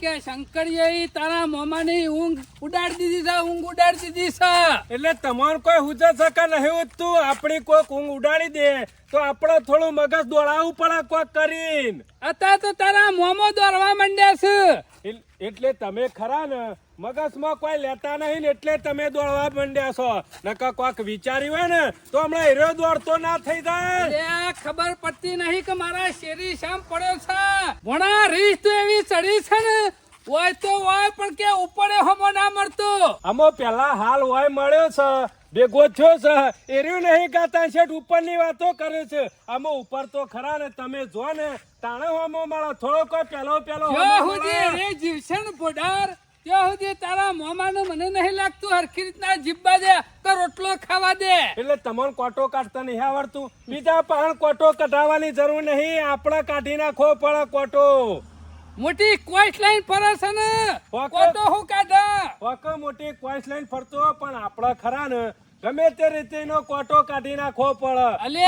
કે શંકરીએ તારા મોમાની ઊંઘ ઉડાડી દીધી છે ઊંઘ ઉડાડી દીધી છે. એટલે તમારું કોઈ હુજે સકા નહીં ઉઠતું આપણી કોઈક ઊંઘ ઉડાડી દે તો આપણે થોડું મગજ દોડાવવું પડે કોઈક કરીને. અત્યારે તો તારા મોમો દોડવા માંડ્યા છે. એટલે તમે ખરા ને? મગજમાં કોઈ લેતા નહીં ને એટલે તમે દોડવા માંડ્યા છો. નકા કોક વિચારી હોય ને તો હમણાં હીરો દોડતો ના થઈ જાય. ખબર પડતી નહીં કે મારા શેરી શામ પડ્યો છે. ભણા રીસ તો એવી ચડી છે ને. હોય તો હોય પણ કે ઉપરે હમો ના મળતો. આમાં પેલા હાલ હોય મળ્યો છે. ભેગો થયો છે. એર્યું નહીં ગાતા શેઠ ઉપરની વાતો કરે છે. આમાં ઉપર તો ખરા ને તમે જો ને તાણે હોમો મળો. થોડો કોઈ પેલો પેલો હોમો જીવશે ને ભોડાર. ત્યાં સુધી તારા મોમાનું મને નહીં લાગતું હરખી રીતના જીબ્બા દે તો રોટલો ખાવા દે. એટલે તમને કોટો કાઢતા નહીં આવડતું. બીજા પણ કોટો કઢાવવાની જરૂર નહીં. આપણે કાઢી નાખો પડે કોટો. મોટી કોઈટ લાઈન ફરે છે ને? કોટો હું કાઢા? વક મોટી ક્વાઇસ લાઈન ફરતો પણ આપણા ખરા ને. ગમે તે રીતે એનો કોટો કાઢી નાખવો પડે અલે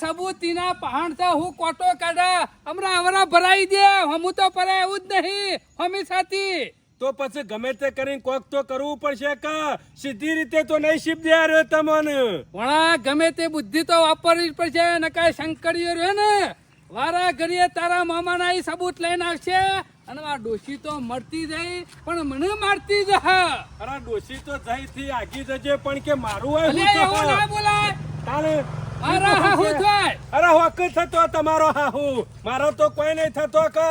સબૂતીના પહાણતા હું કોટો કાઢા. હમણાં હમણાં ભરાઈ દે. હમું તો ભરાય એવું જ નહીં. હમી સાથી. તો પછી ગમે તે કરીને કોક તો કરવું પડશે કે સીધી રીતે તો નહીં શીપ દે રહ્યો તમને. વણા ગમે તે બુદ્ધિ તો વાપરવી જ પડશે નકા શંકરીઓ રહ્યો ને. વારા ઘડીએ તારા મામાના ઈ સબૂત લઈને આવશે અને આ ડોશી તો મળતી જઈ પણ મને મારતી જ અરે ડોશી તો જઈથી આગી જજે પણ કે મારું હું એવું ના બોલાય. તારે અરે હાહુ થાય. અરે હોક થતો તમારો હાહુ. મારો તો કોઈ નહીં થતો કે.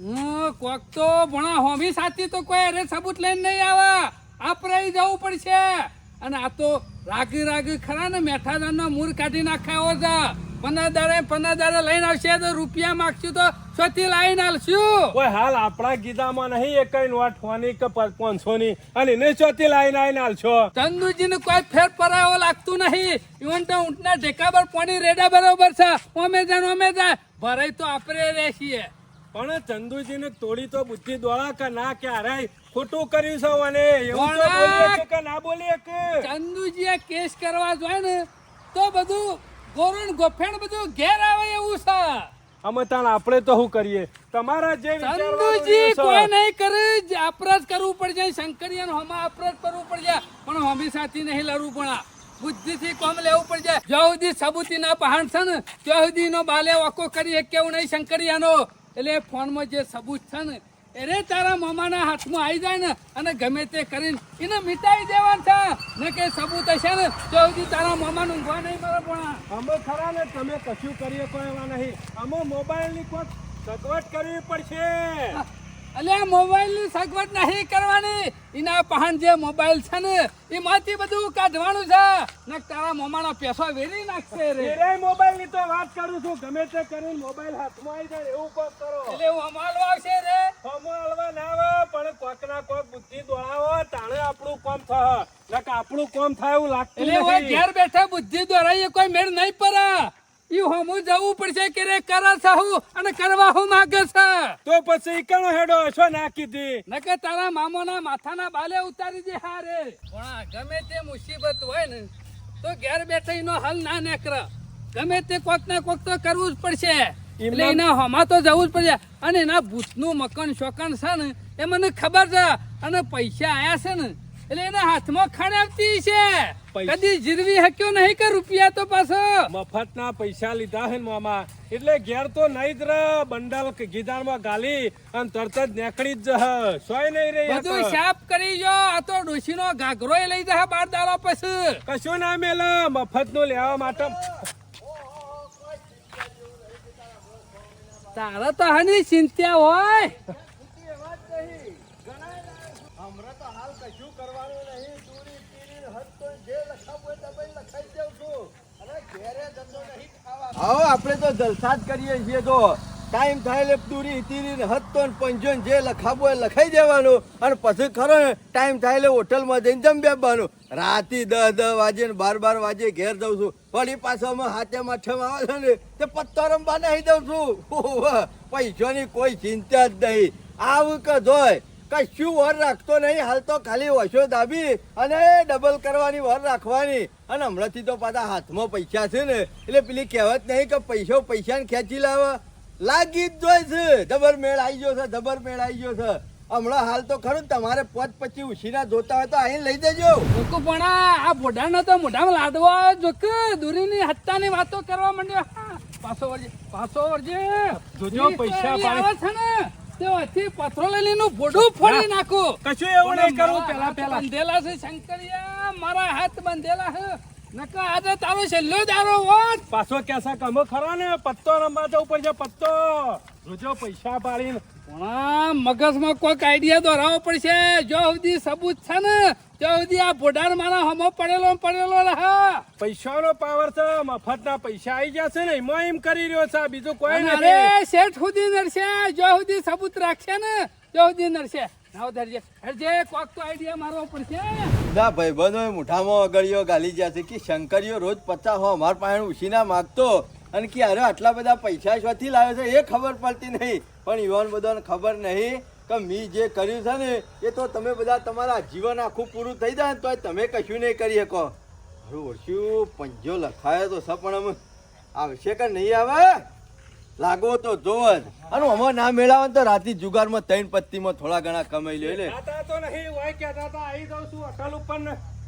કોક તો ભણા હોમી સાથી તો કોઈ અરે સબૂત લઈને નહીં આવે. આપણે જવું પડશે. અને આ તો રાગી રાગી ખરા ને મેઠાદાનનો મૂર કાઢી નાખાયો છે. પંદર દાડે પંદર દાડે લઈને આવશે તો રૂપિયા માગશું તો સ્વથી લાવીને આલશું કોઈ હાલ આપણા ગીધામાં નહીં એક નોટ હોની કે પાંચસો ની અને એને ચોથી લાઈન આવીને ચંદુજી ને કોઈ ફેર પરાવો લાગતું નહીં. ઇવન તો ઊંટના ઢેકા પર પાણી રેડા બરોબર છે. ઓમે જાણ ઓમે જાય. ભરાય તો આપણે રહેશીએ. પણ ચંદુજીને તોડી તો બુદ્ધિ દોડા કે ના કે ખોટું કર્યું છે અને એવું તો બોલીએ કે ના બોલીએ કે? ચંદુજીએ કેસ કરવા જોઈએ ને તો બધું ગોરણ ગોફેણ બધું ઘેર આવે એવું છે. અમે તાણ આપણે તો શું કરીએ? તમારા જે ચંદુજી કોઈ નહીં કરે અપરાધ કરવું પડશે શંકરિયાનો હમા અપરાધ કરવું પડશે પણ હમી સાથી નહીં લડવું પણ બુદ્ધિથી કોમ લેવું પડશે જ્યાં. સુધી સબૂતીના પહાણ છે ને ત્યાં સુધી નો બાલે વાકો કરી કેવું નહીં શંકરિયાનો? એટલે ફોનમાં જે સબૂત છે ને એને તારા મામાના હાથમાં આવી જાય ને અને ગમે તે કરીને એને મિટાઈ દેવાનું છે. ને કે સબૂત હશે ને તો સુધી તારા મામાનું ઊંઘવા નહીં મળે પણ. અમે ખરા ને તમે કશું કરીએ કોઈ એવા નહીં. અમે મોબાઈલની કોઈ સગવડ કરવી પડશે. અલ્યા મોબાઈલની સગવડ નહીં કરવાની. એના પહાણ જે મોબાઈલ છે ને એમાંથી બધું કાઢવાનું છે. ને તારા મોમાનો પૈસો વેરી નાખશે રે. રે મોબાઈલની તો વાત કરું છું. ગમે તે કરીને મોબાઈલ હાથમાં આવી જાય એવું કોક કરો. એટલે હું અમાલવા આવશે રે. અમાલવા ના આવે પણ કોક ના કોક બુદ્ધિ દોડાવો તાણે આપણું કોમ થાય નકર આપણું કોમ થાય એવું લાગતું એટલે ઘેર બેઠા બુદ્ધિ દોડાઈએ કોઈ મેળ નહીં પડે. ઈ હોમુ જવું પડશે કે રે કરે સહુ અને કરવા હું માગે છે? તો પછી ઈકણો હેડો છો નાખી દી. નકે તારા મામોના માથાના બાલે ઉતારી દે હારે. પણ ગમે તે મુસીબત હોય ને તો ઘેર બેઠા એનો હલ ના નેકર ગમે તે કોક ને કોક તો કરવું જ પડશે. એટલે એના હમા તો જવું જ પડશે. અને એના ભૂતનું મકાન શોકન છે ને એ મને ખબર છે. અને પૈસા આયા છે ને એટલે એના હાથમાં ખણાવતી છે. કદી જીરવી હક્યો નહીં કે રૂપિયા તો પાછો. મફત ના પૈસા લીધા હે મામા. એટલે ઘેર તો નહીં જ રહ. બંડલ ગીદારમાં ગાલી અને તરત જ નેકળી જ જહ. સોય નહીં રહી બધું સાફ કરી જો. આ તો ડોશીનો ઘાઘરો લઈ જહ બાર દાડો પછી. કશું ના મેલ. મફતનું લેવા માટે તારા તો હની ચિંતા હોય. આવો આપણે તો જલસા જ કરીએ છીએ તો ટાઈમ થાય એટલે દૂરી તીરી હતો ને પંજો જે લખાવું એ લખાઈ દેવાનું. અને પછી ખરો ને ટાઈમ થાય એટલે હોટલમાં જઈને જમ બેસવાનું. રાતે દસ દસ વાગે ને બાર બાર વાગે ઘેર જઉં છું. વળી પાછામાં હાથે માથે આવે છે ને, તે પત્તો રમવા નહીં દઉં છું. પૈસાની કોઈ ચિંતા જ નહીં. આવું કે જોય, કશું વર રાખતો નહીં. હાલ તો ખાલી ઓછો દાબી અને ડબલ કરવાની, વર રાખવાની. અને હમણાંથી તો પાછા હાથમાં પૈસા છે ને એટલે પેલી કહેવત નહીં કે પૈસો પૈસાને ખેંચી લાવે. લાગી જ જોઈ છે. ડબલ મેળ આવી ગયો છે ડબલ મેળ આવી ગયો છે. હમણાં હાલ તો ખરું ને તમારે પોત પછી ઉછીના જોતા હોય તો અહીં લઈ દેજો જોકો પણ આ બોડાનો તો મોઢામાં લાડવા જોક દૂરીની હત્તાની વાતો કરવા માંડ્યો. પાછો વળજે પાછો વળજે. જોજો પૈસા પાડે. છે ને. તે વચ્ચે નું બોડું ફોડી નાખું. કશું એવું નહીં કરવું પેલા પેલા. બંધેલા છે શંકરિયા? મારા હાથ બંધેલા છે. નકા આજે તારો છેલ્લો દારો હોત. પાછો કેસા કમો ખરો ને? પત્તો રમવા જવું પડશે પત્તો. રોજો પૈસા પાડીને. પણ મગજમાં કોઈક આઈડિયા દોરાવો પડશે. જો સુધી સબૂત છે ને જો સુધી આ ભોડાર મારા હમો પડેલો પડેલો રહે. પૈસાનો પાવર છે મફતના પૈસા આવી જશે ને એમાં એમ કરી રહ્યો છે બીજું કોઈ નથી. અરે શેઠ સુધી નડશે. જો સુધી સબૂત રાખશે ને જો સુધી નડશે. નાવ ધરજે હરજે કોક તો આઈડિયા મારવો પડશે. ના ભાઈ બધો મુઠામાં અગળિયો ગાલી ગયા છે કે શંકરિયો રોજ પચાસ હો અમાર પાસે ઉછીના માગતો. અને કે અરે આટલા બધા પૈસા શોથી લાવ્યો છે, એ ખબર પડતી નહીં. પણ યુવાન બધાને ખબર નહીં કે મી જે કર્યું છે ને, એ તો તમે બધા તમારા જીવન આખું પૂરું થઈ જાય ને તોય તમે કશું નહીં કરી શકો. મારું ઓછું પંજો લખાયો તો સપણમ આવશે કે નહીં આવે? લાગો તો જોવો જ. અને અમાર ના મેળાવે તો રાતી જુગારમાં ત્રણ પત્તીમાં થોડા ઘણા કમાઈ લે લે. તો નહીં હોય કહેતા તો આવી દઉં છું અટલ ઉપર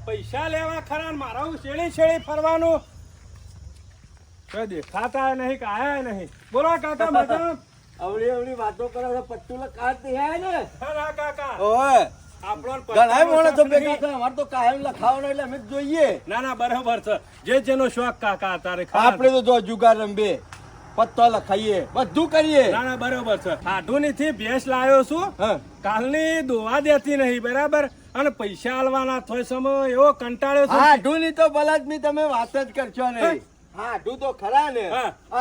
પૈસા લેવા ખરા મારા હું શેળી શેળી ફરવાનું. કોઈ દેખાતા નહીં કે આયા નહીં. બોલો કાકા મજા અવળી અવળી વાતો કરે છે પટ્ટુ લખાતી હે ને? હા કાકા. ઓય. ઘણા માણસો ભેગા થાય અમારે તો કાયમ લખાવાનો એટલે અમે જોઈએ. ના ના બરાબર છે. જે જેનો શોખ કાકા તારે આપણે તો જો જુગાર રંબે પત્તો લખાઈએ બધું કરીએ. ના ના બરાબર છે. આઢુની થી ભેંસ લાવ્યો છું. હા. કાલની દોવા દેતી નહીં બરાબર? અને પૈસા આલવાના થોય સમય એવો કંટાળ્યો છે. હા ઢુની તો બલાદમી તમે વાત જ કરશો નહીં. હા ઢુ તો ખરા ને?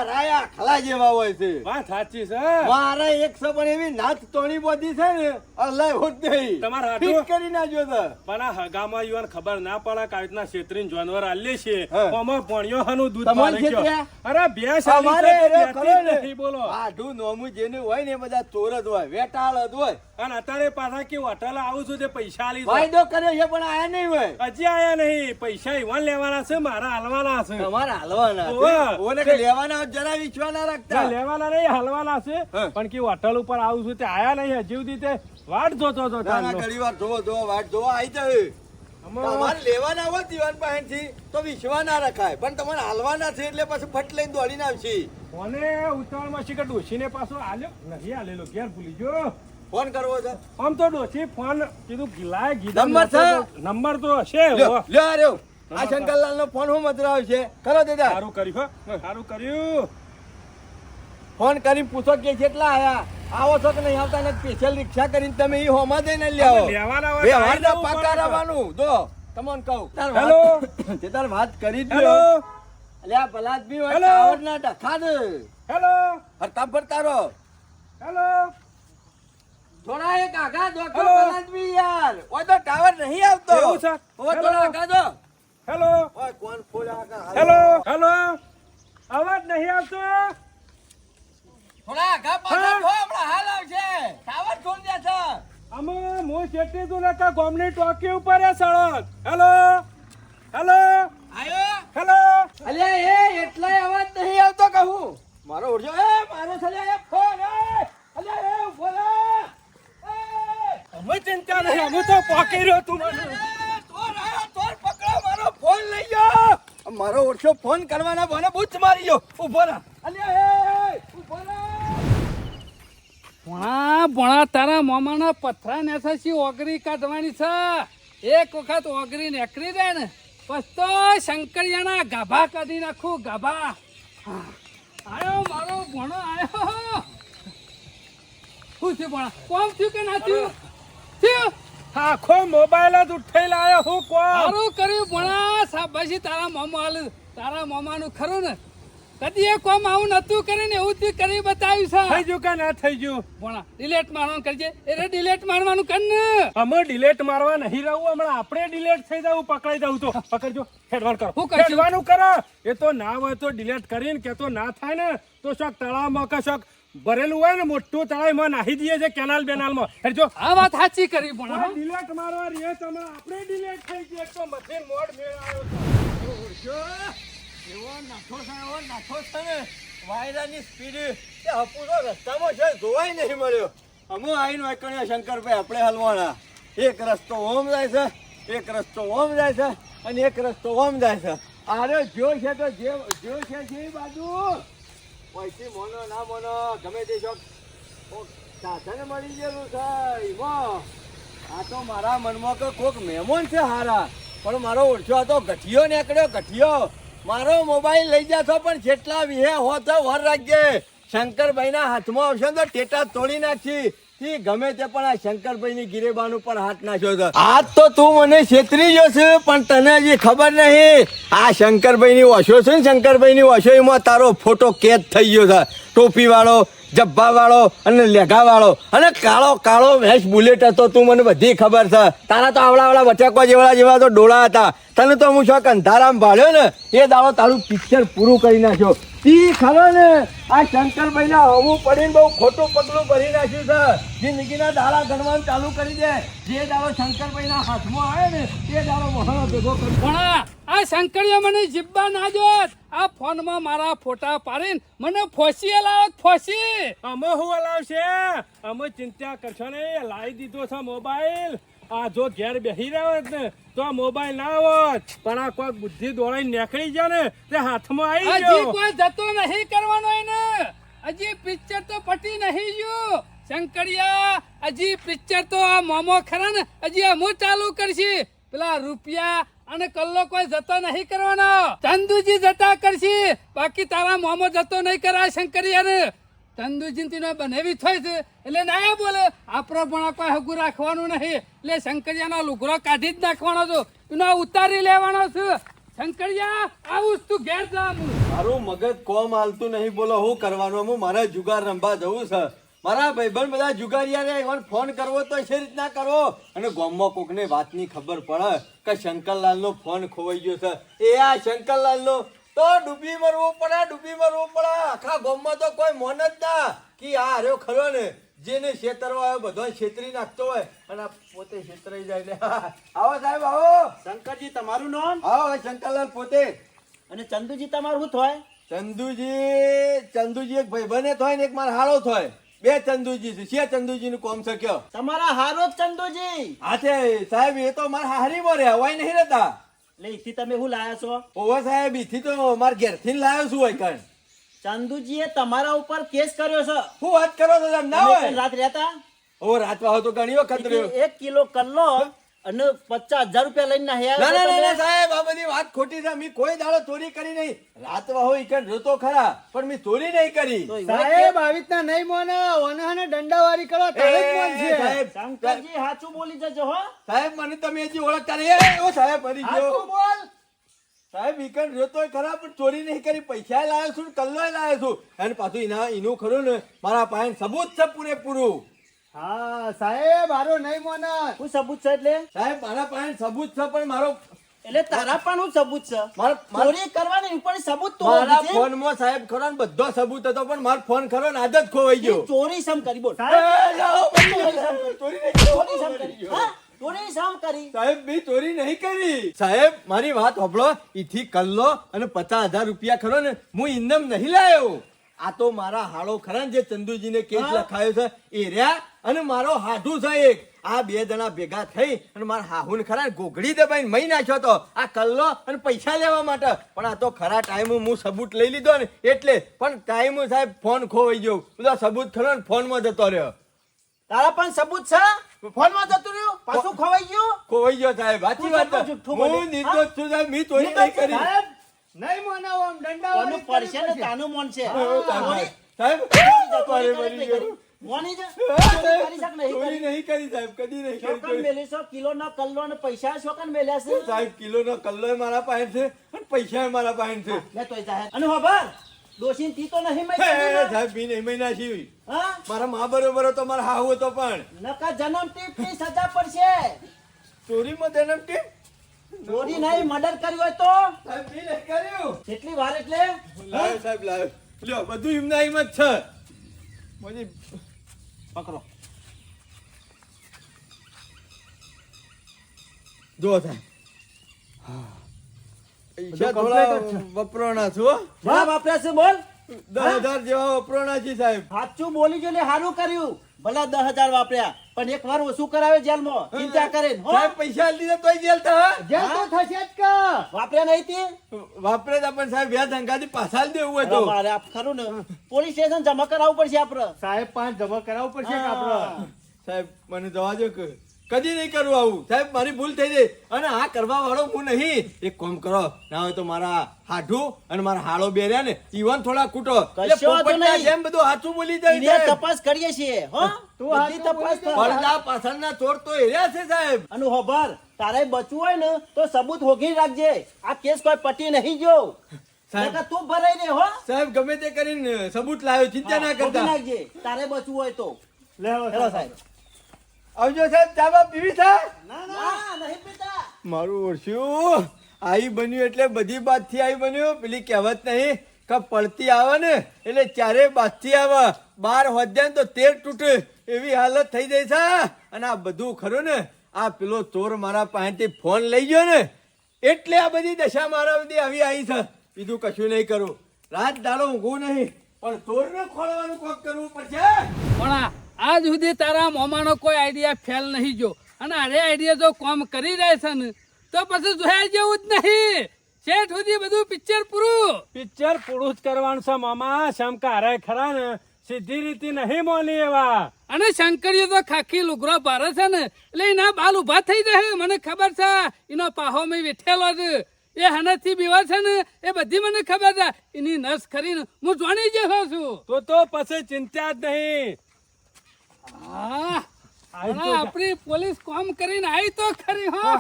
રાયા ખલા જેવા હોય છે. વાત સાચી છે મારે એક પણ એવી નાથ તોણી બોધી છે ને અલ્લાહ હોત નહીં. તમારે હાટુ? કરી નાખ્યો તો પણ આ હગામાં યુવાન ખબર ના પડે કે આવી રીતના જાનવર આલે છે. આમાં ભણ્યો હનું દૂધ પાડે ગયો. અરે ભેંસ અમારે છે નહીં, બોલો. આઢું નોમું જેનું હોય ને બધા ચોર જ હોય વેટાળ જ હોય. અને અત્યારે પાછા કે હોટલ આવું છું તે પૈસા આલી. વાયદો કર્યો છે પણ આયા નહીં હોય. હજી આયા નહીં. પૈસા ઈવાન લેવાના છે મારા હાલવાના છે. તમારા હાલવાના છે. ઓને કે લેવાના જરા વિશ્વાસ ના ના, રાખતા લેવાના નહીં હાલવાના છે. પણ કે હોટલ ઉપર આવું છું તે આયા નહીં હજી સુધી તે વાટ જોતો હતો ના ના. ઘણી વાર જોવો જોવો વાટ જોવો આવી જાય. તમારે લેવાના હોય દીવાન પાસેથી તો વિશ્વાસ ના રખાય. પણ તમારે હાલવાના છે એટલે પછી ફટ લઈને દોડીને આવશે. કોને ઉતાવળમાં શીખર ડોશીને પાછો આલ્યો નહીં આલેલો ઘેર ભૂલી ગયો. ફોન કરવો છે. આમ તો ડોશી ફોન કીધું લાય નંબર છે? નંબર તો હશે લ્યો લ્યો આ શંકરલાલ નો ફોન હું મતરાવ છે? કરો દાદા. સારું કર્યું સારું કર્યું. ફોન કરીને પૂછો કે કેટલા આયા? આવો છો કે નહીં આવતા ને સ્પેશિયલ રિક્ષા કરીને તમે ઈ હોમાં જઈને લઈ આવો. પાકા. રહેવાનું. જો તમને કહું. હેલો. તે તાર વાત કરી દો. અલ્યા બલાદમી હોય આવડ ના ડખા દે હેલો. હરતા ફરતા રહો. હેલો. થોડા એક આગા દો કે હેલો. યાર. ઓય તો ટાવર નહીં આવતો. એવું છે? ઓય થોડા આગા દો હેલો. હેલો. હેલો. અવાજ નહીં આવતો? થોડા આગા પાછા હા. હમણાં હાલ આવશે ટાવર છોડી દે છે. આમાં હું ચેતી તું નકા ગોમની ટોકી ઉપર એ સળક હેલો. હેલો. આયો? હેલો. અલ્યા એ એટલાય અવાજ નહીં આવતો કહું. મારો ઓરજો એ મારો છલ્યા એ ફોન એ અલ્યા એ. અમે ચિંતા નહીં અમે તો પોકી રહ્યો તું મને તોર આયો તોર પકડો મારો ફોન લઈ ગયો મારો ઓળખ્યો ફોન કરવાના બને બુચ મારી ગયો. ઊભો રે અલ્યા એ ઊભો ભણા ભણા, તારા મામાના પથરા નેસાસી ઓગરી કાઢવાની છે. એક વખત ઓગરી નેકરી જાય ને બસ શંકરિયાના ગાભા કાઢી નાખું, ગાભા. આયો મારો ભણો, આયો. શું થયું ભણા? કોમ થયું કે ના થયું? થયું? આખો મોબાઈલ જ ઉઠાઈ લાયો હું કો સારું કર્યું ભણા સાબાશી તારા મામા હાલ તારા મામાનું ખરું ને? કદી એ કોમ આવું નતું કરીને એવું તે કરી બતાવ્યું છે. થઈ ગયું કે ના થઈ ગયું? ભણા ડિલેટ મારવાનું કરજે. એટલે ડિલેટ મારવાનું કર ને. અમે ડિલેટ મારવા નહીં રહું હમણાં આપણે ડિલેટ થઈ જવું પકડાઈ જવું તો. પકડજો હેડવાન કરો. હું? હેડવાનું કરો. એ તો ના હોય તો ડિલેટ કરીને કે તો ના થાય ને. તો શોક તળાવમાં કે શોક ભરેલું હોય ને મોટું તળાવમાં નાહી દઈએ છે કેનાલ બેનાલમાં જો આ વાત સાચી કરી પણ ડિલેટ મારવા રે તમે આપણે ડિલેટ થઈ ગઈ તો મથે મોડ મેળ આવ્યો તો. એવો નાખો છે એવો નાખો છે ને. વાયરાની સ્પીડ એ હપુરો રસ્તામાં છે જોવાય નહીં મળ્યો. અમો આવીને વાકણ્યા શંકરભાઈ આપણે હલવાના. એક રસ્તો ઓમ જાય છે એક રસ્તો ઓમ જાય છે અને એક રસ્તો ઓમ જાય છે. આરે જો છે તો જે જો છે જે બાજુ. પૈસી મોનો, ના મોનો, ગમે તે શોખ. સાધન મળી ગયેલું છે એમાં આ તો મારા મનમાં કે કોક મહેમાન છે હારા. પણ મારો ઓળખો હતો ગઠિયો નીકળ્યો, ગઠિયો. મારો મોબાઈલ લઈ જાશો પણ જેટલા વિહે હો તો વર રાખજે. શંકરભાઈના હાથમાં આવશે તો ટેટા તોડી નાખી. ગમે તે પણ આ શંકરભાઈની ગિરેબાન ઉપર હાથ નાખ્યો હતો આજ તો તું મને છેતરી ગયો છે, પણ તને હજી ખબર નહીં. આ શંકરભાઈની ઓશો છે ને, શંકરભાઈની વશોમાં તારો ફોટો કેદ થઈ ગયો છે. ટોપી વાળો જબ્બા વાળો અને લેઘા વાળો અને કાળો કાળો ભેંસ બુલેટ હતો, તું મને બધી ખબર છે. તારા તો આવડા આવડા બચાકવા જેવા જેવા તો ડોળા હતા. તને તો હું શોખ અંધારામ ભાડ્યો ને એ દાડો તારું પિક્ચર પૂરું કરી નાખ્યો. તી ખરો ને આ શંકરભાઈ ના હવું પડીને બહુ ખોટું પગલું ભરી નાખ્યું છે. જિંદગીના દાડા ગણવાનું ચાલુ કરી દે. જે દાડો શંકરભાઈ ના હાથમાં આવે ને તે દાડો મહાનો ભેગો કરી પણ આ- શંકરીએ મને જીબ્બા ના જોત. આ ફોનમાં મારા ફોટા પાડીને મને ફોસી લાવત ફોસી. અમે હું હલાવશે? અમે ચિંતા કરશો નહીં. લાવી દીધો છે મોબાઈલ. આ જો ઘેર બેસી રહ્યો ને તો આ મોબાઈલ ના હોત. પણ આ કોઈ બુદ્ધિ દોડાઈ નીકળી જાય ને તે હાથમાં આવી હજી ગયો. કોઈ જતો નહીં કરવાનો એને. હજી પિક્ચર તો પટી નહીં ગયું. શંકરિયા હજી પિક્ચર તો આ મોમો ખરા ને હજી અમુ ચાલુ કરશી. પેલા રૂપિયા અને કલ્લો કોઈ જતો નહીં કરવાનો. ચંદુજી જતા કરશી. બાકી તારા મોમો જતો નહીં કરા શંકરિયાને. ચંદુજી નો બનેવી થાય છે. એટલે ના બોલે, આપણો પણ કોઈ હગું રાખવાનું નહીં. એટલે શંકરિયાનો લુગરો કાઢી જ નાખવાનો છો. એનો ઉતારી લેવાનો છું. શંકરિયા આવું તું ઘેર જા મારું મગજ કોમ હાલતું નહીં. બોલો, હું કરવાનું? હું મારા જુગાર રમવા જવું છે. મારા ભાઈબંધ બધા જુગારિયા રે ફોન કરવો તો છે રીતના કરો. અને ગામમાં કોકને વાતની ખબર પડે કે શંકરલાલનો ફોન ખોવાઈ ગયો છે. એ આ શંકરલાલનો તો ડૂબી મરવું પડે ડૂબી મરવું પડે. આખા ગામમાં તો કોઈ મોન જ ના કે આ હાર્યો ખરો ને. જેને છેતરવા આવ્યો બધો છેતરી નાખતો હોય અને પોતે છેતરાઈ જાય ને. આવો સાહેબ આવો. શંકરજી તમારું નામ? આવો શંકરલાલ પોતે. અને ચંદુજી તમારું શું થાય? ચંદુજી ચંદુજી એક ભાઈબંધ થાય ને એક મારા હાળો થાય. બે ચંદુજી છે. છે ચંદુજી નું કોમ શક્યો તમારા હારો ચંદુજી. હા છે સાહેબ એ તો મારા હારી માં હોય નહીં રહેતા. એટલે ઈથી તમે શું લાયા છો? ઓવો સાહેબ ઈથી તો અમાર ઘેરથી લાવ્યો છું હોય કણ. એ તમારા ઉપર કેસ કર્યો છે. શું વાત કરો છો તમે ના હોય? રાત રહેતા? ઓ રાત વાહો તો ઘણી વખત રહ્યો. એક કિલો કલ્લો અને પચાસ હજાર રૂપિયા લઈને નાહ્યા ના ના ના સાહેબ આ બધી વાત ખોટી છે. મેં કોઈ દાડો ચોરી કરી નહીં. રાત વાહો ઈકણ જોતો ખરા પણ મેં ચોરી નહીં કરી. સાહેબ આવી રીતના નહીં મોને. ઓનાને દંડાવારી કરો તારે જ મોન છે. સાહેબ શંકરજી સાચું બોલી જજો હો. સાહેબ મને તમે હજી ઓળખતા નહીં. ઓ સાહેબ ફરી ગયો. બોલ. સાહેબ વીકેન્ડ જોતોય ખરા પણ ચોરી નહીં કરી. પૈસા લાવ્યો છું કલ્લો લાવ્યો છું. અને પાછું એના એનું ખરું ને મારા પાસે સબૂત છે પૂરેપૂરું. હા સાહેબ હારો નહીં મોને શું સબૂત છે એટલે? સાહેબ મારા પાસે સબૂત છે પણ મારો એટલે તારા પણ શું સબૂત છે? મારા મારા- ચોરી કરવાની ઉપર સબૂત તો મારા હોવું છે. સાહેબ ખરો ને બધો સબૂત હતો પણ મારો ફોન ખરો ને આદત ખોવાઈ ગયો. ચોરી સમ કરી બોલ. એ, જાઓ, બધી ચોરી ચોરી નહીં કરી. સમ કરી. ચોરી સમ કરી? સાહેબ મેં ચોરી નહીં કરી. સાહેબ મારી વાત હોભળો. ઈથી કલ્લો અને પચાસ હજાર રૂપિયા ખરો ને હું ઇન્દમ નહીં લાયો. આ તો મારા હાળો ખરા ને જે ચંદુજીને કેસ. લખાયો છે એ રહ્યા અને મારો હાધુ છે એક. આ બે જણા ભેગા થઈ અને મારા હાહુને ખરા ને ગોગડી દબાઈને મહી નાખ્યો તો. આ કલ્લો અને પૈસા લેવા માટે. પણ આ તો ખરા ટાઈમ હું સબૂત લઈ લીધો ને એટલે. પણ ટાઈમ સાહેબ ફોન ખોવાઈ ગયો. બધા સબૂત ખરો ને ફોનમાં જતો રહ્યો. તારા પણ સબૂત છે? ફોનમાં જતું રહ્યું? પાછું ખવાઈ ગયું? ખોવાઈ ગયો સાહેબ. સાચી વાત. હું નિર્દોષ છું સાહેબ. મી ચોરી નહીં કરી. નહીં મનાવો કોનું પડશે ને તાનું મન છે. સાહેબ, ચોરી- ચોરી મારે કરે મરી નહીં ગયું. કરી. મોની છે કરી શક નહીં ચોરી નહીં કરી સાહેબ કદી નહીં કરી ચોરી. મેલી છો, કલ્લો ને પૈસા શોકન મેલ્યા છે? સાહેબ કિલોનો કલ્લો મારા પાસે છે અને પૈસા મારા પાસે છે. લે તોય જાહેર. અને હોભળ, ડોશીને તી તો નહીં હે, સાહેબ બી નહીં મહિના હા? મારા મા બરોબર તો મારા હાહુ હતો પણ. નકા જન્મથી ફી સજા પડશે. જન્મ કે ચોરી નહીં મર્ડર કર્યું હોય તો? સાહેબ બી નહીં કર્યું. કેટલી વાર એટલે? લાવ સાહેબ લાવ લ્યો બધું એમના એમ જ છે. બધી પકડો. જો થાય. વપરાણા છું વાપર્યા છે બોલ. દસ હજાર જેવા વપરાણા છે સાહેબ. સાચું બોલી જો ને સારું કર્યું. ભલા દસ હજાર વાપર્યા પણ એક વાર ઓછું કરાવે જેલમાં. ચિંતા કરે સાહેબ પૈસા લીધે તો જેલ થા જેલ તો થશે જ કે. વાપર્યા નહીં તે? વાપરે તો પણ સાહેબ વ્યાજ અંગાથી પાછા દેવું હોય તો. મારે આપ ખરું ને. પોલીસ સ્ટેશન જમા કરાવવું પડશે આપડે. સાહેબ પાંચ જમા કરાવવું પડશે કે આપડે? સાહેબ મને જવા દો કે. કદી નહીં કરવું આવું. સાહેબ મારી ભૂલ થઈ ગઈ અને આ કરવા વાળો હું નહીં. એક કોમ કરો ના હોય તો મારા હાઠું અને મારા હાળો બે રહ્યા ને ઈવન થોડા કૂટો. જેમ બધું હાથું બોલી જાય તપાસ કરીએ છીએ હો? તું બધી તપાસ પડદા પાછળના ચોર તો એર્યા છે સાહેબ. અને તારે બચવું હોય ને તો સબૂત હોગી રાખજે. આ કેસ કોઈ પટી નહીં જો સાહેબ. તું ભરાઈ દે હો? સાહેબ ગમે તે કરીને સબૂત લાવ્યો ચિંતા ના કરતા. તારે બચવું હોય તો. લેવો સાહેબ. આવજો સાહેબ ચાબા પીવી છે? ના નહીં પીતા. મારું ઓળખ્યું આઈ બન્યું એટલે બધી બાતથી આઈ બન્યું. પેલી કહેવત નહીં કે પડતી આવે ને એટલે ચારે બાતથી આવે. બાર હોદ્યા ને તો તેર તૂટે. એવી હાલત થઈ જાય છે. અને આ બધું ખરું ને આ પેલો ચોર મારા પાસેથી ફોન લઈ ગયો ને એટલે આ બધી દશા મારા બધી આવી આવી છે. બીજું કશું નહીં કરું. રાત દાડો ઊંઘું નહીં પણ ચોરને ખોળવાનું કોક કરવું પડશે. પણ આ- આજ સુધી તારા મોમાનો કોઈ આઈડિયા ફેલ નહીં જો અને અરે આઈડિયા જો કોમ કરી રહ્યા છે ને તો પછી જોયા જેવું જ નહીં. શેઠ સુધી બધું પિક્ચર પૂરું. પિક્ચર પૂરું જ કરવાનું છે મામા. શમકારે ખરા ને. સીધી રીતે નહીં મોલી એવા. અને શંકરીઓ તો ખાખી લુગરો ભારે છે ને એટલે એના બાલ ઊભા થઈ જાય મને ખબર છે. એનો પાહો મેં વેઠેલો છે એ હનથી બીવા છે ને એ બધી મને ખબર છે. એની નસ ખરીને હું જોણી જશો છું. તો તો પછી ચિંતા જ નહીં. આપણી પોલીસ કોમ કરીને આવી તો ખરી હો.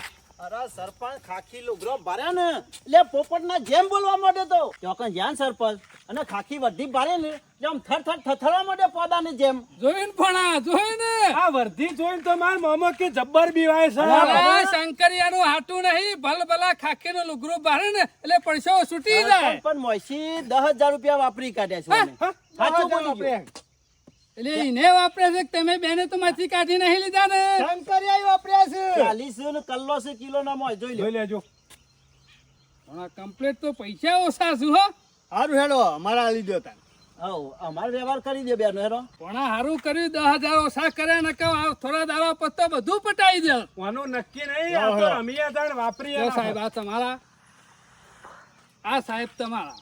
અરે સરપંચ ખાખી લુગરો ભર્યા ને એટલે પોપટના જેમ બોલવા માંડ્યો તો. ચોકન જ્ઞાન સરપંચ અને ખાખી વધી ભારે ને એટલે આમ થર થર થરથરવા માંડ્યો પોદાની જેમ. જોઈને ભણા જોઈને. આ વર્ધી જોઈને તો માર મોમો કે જબ્બર બીવાય છે. અરે શંકરિયાનું હાટું નહીં ભલ ભલા ખાખીનું લુગરો બારે ને એટલે પૈસો છૂટી જાય. પણ મોસી દસ હજાર રૂપિયા વાપરી કાઢ્યા છે સાચું બોલી ગયો. એટલે એને વાપરે છે તમે બેને તો માંથી કાઢી નહીં લીધા ને? શંકરિયા વાપર્યા છે? ચાલીસ ને કલ્લો છે કિલો ના મોય જોઈ લે જોઈ લેજો. કમ્પ્લેટ તો પૈસા ઓછા છું હો. સારું હેડો અમારા આલી દો તાન. હવ અમારે વ્યવહાર કરી દે બેનો હેરો પણ સારું હારું કર્યું દસ હજાર ઓછા કર્યા ને કહો આ થોડા દાવા પત્તો બધું પટાઈ દે. કોનું નક્કી નહીં આ તો રમિયા તાણ વાપરી સાહેબ આ તમારા આ સાહેબ તમારા.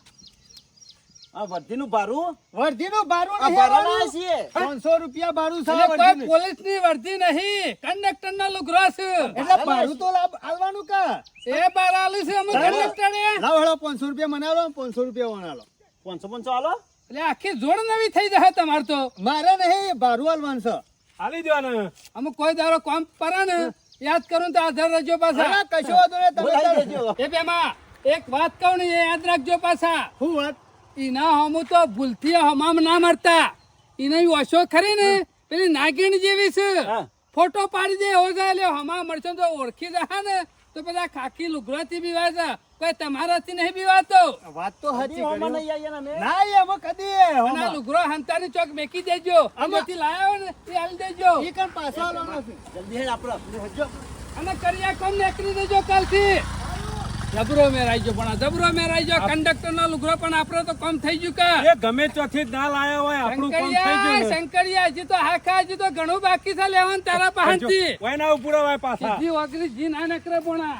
વર્ધીનું ભારું? વર્ધીનું ભાડું નહીં ભરવાના છીએ પાંચસો રૂપિયા ભાડું છે કોઈ પોલીસની વર્દી નહીં. કંડક્ટર ના લુગરો છે એટલે ભાડું તો આલવાનું કા? એ બાર આલું છે અમુક કંડક્ટરે. લાવ હેડો પાંચસો રૂપિયા મને આલો પાંચસો રૂપિયા મને આલો. પાંચસો પાંચસો હાલો એટલે આખી જોડ નવી થઈ જશે તમારે તો. મારે નહીં ભારું આલવાનું છે. હાલી દેવાના. અમુક કોઈ દારો કામ પરા ને. યાદ કરું તો આધાર રજો પાછા. કશો વાંધો નહીં તમે એ બેમાં એક વાત કહું ને યાદ રાખજો પાછા. શું વાત? ઈના હમું તો ભૂલથી હમામ ના મરતા. ઈને ઓછો ખરી ને? પેલી નાગીણ જેવી છે. ફોટો પાડી દે હોય જાય એટલે હમા મળશે તો ઓળખી જાય ને. તો પેલા ખાખી લુગરાથી બીવાય છે કોઈ તમારાથી નહીં બીવાતો. વાત તો હતી ને અમે. ના એમાં કદી હોમાં. લુગરો હંતાની ચોક મેકી દેજો. આમાંથી લાયો ને એ હાલ દેજો. ઈ કણ પાછો જલ્દી હેડ આપડે અને કરિયા કોમ નેકરી દેજો કાલથી? જબરો મેરાઈ ગયો પણ જબરો મેરાઈ ગયો કંડક્ટર નો લુગરો પણ આપડે તો કમ થઈ ગયું કે? એ ગમે ચોથી ના લાયા હોય આપણું કમ થઈ ગયું શંકરિયા જી તો હાખા જી તો ઘણું બાકી છે લેવાનું તારા પાસેથી. ના ઉપડો હોય પાછા. જી વાગરી જી ના નકરે પોણા